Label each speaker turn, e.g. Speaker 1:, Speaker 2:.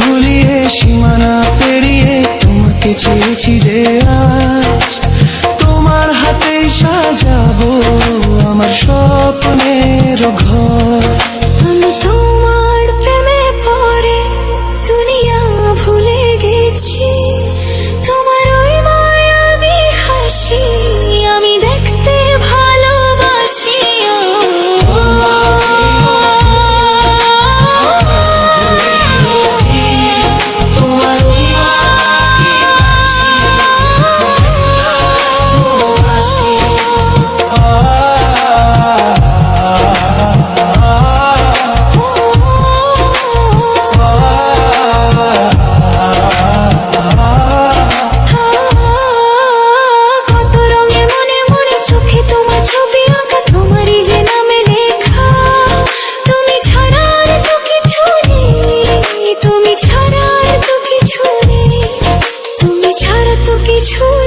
Speaker 1: ভুলিয়ে, সীমানা পেরিয়ে, তোমাকে চেয়েছি যে আজ তোমার হাতে সাজাবো আমার স্বপ্নের ঘর।
Speaker 2: আমি তোমার প্রেমে পড়ে দুনিয়া ভুলে গেছি।
Speaker 1: কিছুই